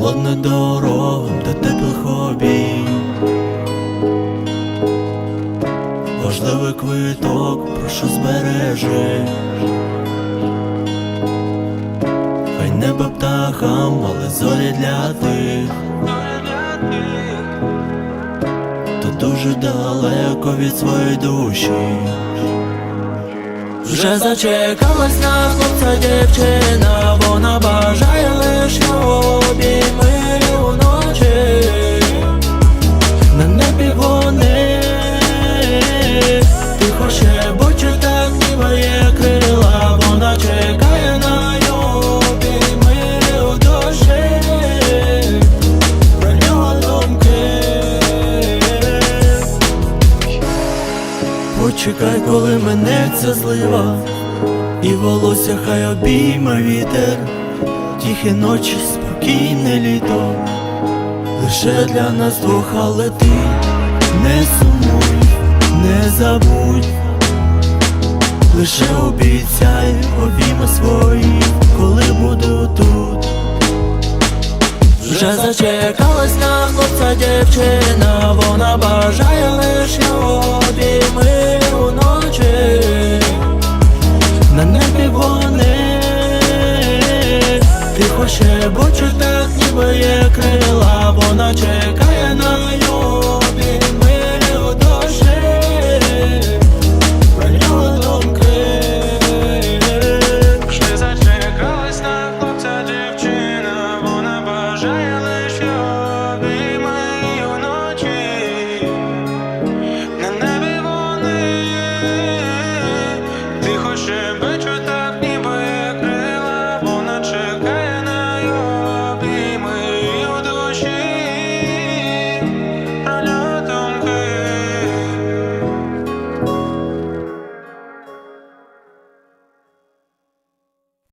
холодна дорогам до теплих обій. Важливий квиток, прошу збережи. Хай небо птахам, але зорі для тих. Та дуже далеко від своєї душі. Вже зачекалась на хлопця дівчина, Почекай, коли минеться злива, і волосся хай обійме вітер, тихі ночі, спокійне літо, лише для нас двох, але ти не сумуй, не забудь, лише обіцяй обійми свої, коли буду тут. Вже зачекалась на хлопця дівчина, вона бажає лиш обійми шебочуть так, ніби є крила, вона чекає на